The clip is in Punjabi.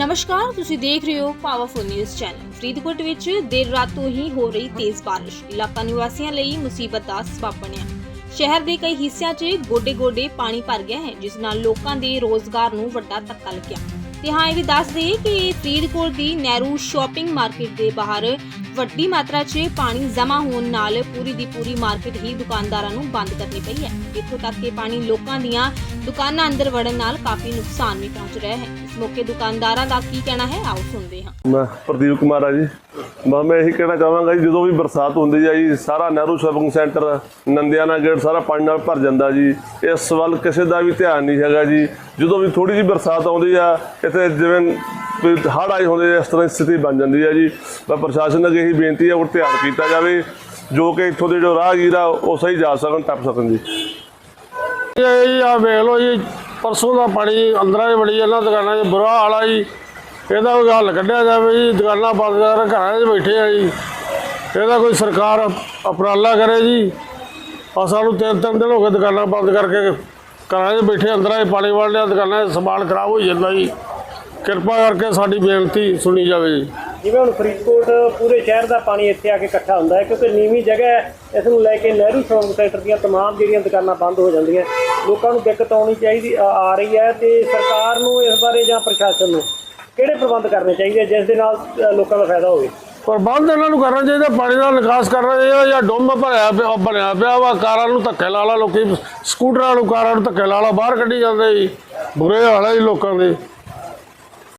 ਨਮਸਕਾਰ, ਤੁਸੀਂ ਦੇਖ ਰਹੇ ਹੋ ਪਾਵਰਫੁਲ ਨਿਊਜ਼ ਚੈਨਲ ਫਰੀਦਕੋਟ ਵਿੱਚ ਦੇਰ ਰਾਤ ਤੋਂ ਹੀ ਹੋ ਰਹੀ ਤੇਜ਼ ਬਾਰਿਸ਼। ਇਲਾਕਾ ਨਿਵਾਸੀਆਂ ਲਈ ਮੁਸੀਬਤ ਦਾ ਸਬਬ ਬਣਿਆ। ਸ਼ਹਿਰ ਦੇ ਕਈ ਹਿੱਸਿਆਂ 'ਚ ਗੋਡੇ-ਗੋਡੇ ਪਾਣੀ ਭਰ ਗਿਆ ਹੈ, ਜਿਸ ਨਾਲ ਲੋਕਾਂ ਦੇ ਰੋਜ਼ਗਾਰ ਨੂੰ ਵੱਡਾ ਧੱਕਾ ਲੱਗਿਆ। ਤੇ ਹਾਂ, ਇਹ ਵੀ ਦੱਸ ਦਈਏ ਕਿ ਫਰੀਦਕੋਟ ਦੀ ਨਹਿਰੂ ਸ਼ਾਪਿੰਗ ਮਾਰਕੀਟ ਦੇ ਬਾਹਰ ਵੱਡੀ ਮਾਤਰਾ 'ਚ ਪਾਣੀ ਜਮ੍ਹਾਂ ਹੋਣ ਨਾਲ ਪੂਰੀ ਦੀ ਪੂਰੀ ਮਾਰਕੀਟ ਹੀ ਦੁਕਾਨਦਾਰਾਂ ਨੂੰ ਬੰਦ ਕਰਨੀ ਪਈ ਹੈ। ਇੱਥੋਂ ਤੱਕ ਕਿ ਪਾਣੀ ਲੋਕਾਂ ਦੀਆਂ ਦੁਕਾਨਾਂ ਅੰਦਰ ਵੜਨ ਨਾਲ ਕਾਫੀ ਨੁਕਸਾਨ ਵੀ ਪਹੁੰਚ ਰਿਹਾ ਹੈ। ਮੌਕੇ ਦੁਕਾਨਦਾਰਾਂ ਦਾ ਕੀ ਕਹਿਣਾ ਹੈ? ਆਓ ਸੁਣਦੇ ਹਾਂ। ਮੈਂ ਪ੍ਰਦੀਪ ਕੁਮਾਰ ਆ ਜੀ। ਬਸ ਮੈਂ ਇਹੀ ਕਹਿਣਾ ਚਾਹਾਂਗਾ ਜੀ ਜਦੋਂ ਵੀ ਬਰਸਾਤ ਹੁੰਦੀ ਆ ਜੀ ਸਾਰਾ Nehru shopping centre Nandiana gate ਸਾਰਾ ਪਾਣੀ ਨਾਲ ਭਰ ਜਾਂਦਾ ਜੀ। ਇਸ ਵੱਲ ਕਿਸੇ ਦਾ ਵੀ ਧਿਆਨ ਨਹੀਂ ਹੈਗਾ ਜੀ। ਜਦੋਂ ਵੀ ਥੋੜੀ ਜਿਹੀ ਬਰਸਾਤ ਆਉਂਦੀ ਆ ਇੱਥੇ ਜਿਵੇਂ ਕੋਈ ਹੜ੍ਹ ਆਏ ਹੁੰਦੇ ਇਸ ਤਰ੍ਹਾਂ ਦੀ ਸਥਿਤੀ ਬਣ ਜਾਂਦੀ ਆ ਜੀ। ਮੈਂ ਪ੍ਰਸ਼ਾਸਨ ਅੱਗੇ ਇਹੀ ਬੇਨਤੀ ਆ ਉਹ ਧਿਆਨ ਕੀਤਾ ਜਾਵੇ ਜੋ ਕਿ ਇੱਥੋਂ ਦੇ ਜੋ ਰਾਹਗੀਰ ਆ ਉਹ ਸਹੀ ਜਾ ਸਕਣ ਟੱਪ ਸਕਣ ਜੀ। ਇਹ ਆ ਵੇਖ ਲਓ ਜੀ ਪਰਸੋਂ ਦਾ ਪਾਣੀ ਅੰਦਰਾਂ 'ਚ ਵੜੀ ਇਹਨਾਂ ਦੁਕਾਨਾਂ 'ਚ ਬੁਰਾ ਹਾਲ ਆ ਜੀ ਇਹਦਾ ਕੋਈ ਹੱਲ ਕੱਢਿਆ ਜਾਵੇ ਜੀ ਦੁਕਾਨਾਂ ਬੰਦ ਕਰ ਘਰਾਂ 'ਚ ਬੈਠੇ ਆ ਜੀ ਇਹਦਾ ਕੋਈ ਸਰਕਾਰ ਉਪਰਾਲਾ ਕਰੇ ਜੀ ਆ ਸਾਨੂੰ ਤਿੰਨ ਤਿੰਨ ਦਿਨ ਹੋ ਗਏ ਦੁਕਾਨਾਂ ਬੰਦ ਕਰਕੇ ਘਰਾਂ 'ਚ ਬੈਠੇ ਅੰਦਰਾਂ 'ਚ ਪਾਣੀ ਵੜ ਲਿਆ ਦੁਕਾਨਾਂ 'ਚ ਸਮਾਨ ਖਰਾਬ ਹੋ ਜਾਂਦਾ ਜੀ ਕਿਰਪਾ ਕਰਕੇ ਸਾਡੀ ਬੇਨਤੀ ਸੁਣੀ ਜਾਵੇ ਜੀ ਜਿਵੇਂ ਹੁਣ ਫਰੀਦਕੋਟ ਪੂਰੇ ਸ਼ਹਿਰ ਦਾ ਪਾਣੀ ਇੱਥੇ ਆ ਕੇ ਇਕੱਠਾ ਹੁੰਦਾ ਹੈ ਕਿਉਂਕਿ ਨੀਵੀਂ ਜਗ੍ਹਾ ਹੈ ਇਸ ਨੂੰ ਲੈ ਕੇ ਨਹਿਰੂ ਸ਼ੌਪਿੰਗ ਸੈਂਟਰ ਦੀਆਂ तमाम ਜਿਹੜੀਆਂ ਦੁਕਾਨਾਂ ਬੰਦ ਹੋ ਜਾਂਦੀਆਂ ਲੋਕਾਂ ਨੂੰ ਦਿੱਕਤ ਆਉਣੀ ਚਾਹੀਦੀ ਆ ਆ ਰਹੀ ਹੈ ਤੇ ਸਰਕਾਰ ਨੂੰ ਇਸ ਬਾਰੇ ਜਾਂ ਪ੍ਰਸ਼ਾਸਨ ਨੂੰ ਕਿਹੜੇ ਪ੍ਰਬੰਧ ਕਰਨੇ ਚਾਹੀਦੇ ਆ ਜਿਸ ਦੇ ਨਾਲ ਅ, ਲੋਕਾਂ ਦਾ ਫਾਇਦਾ ਹੋਵੇ? ਪ੍ਰਬੰਧ ਇਹਨਾਂ ਨੂੰ ਕਰਨਾ ਚਾਹੀਦਾ ਪਾਣੀ ਦਾ ਨਿਕਾਸ ਕਰਨਾ ਚਾਹੀਦਾ ਜਾਂ ਡੁੰਮ ਭਰਿਆ ਪਿਆ ਬਣਿਆ ਪਿਆ ਵਾ ਕਾਰਾਂ ਨੂੰ ਧੱਕੇ ਲਾ ਲਾ ਲੋਕੀ ਸਕੂਟਰਾਂ ਨੂੰ ਕਾਰਾਂ ਨੂੰ ਧੱਕੇ ਲਾ ਲਾ ਬਾਹਰ ਕੱਢੀ ਜਾਂਦੇ ਜੀ ਬੁਰੇ ਹਾਲ ਹੈ ਜੀ ਲੋਕਾਂ ਦੇ।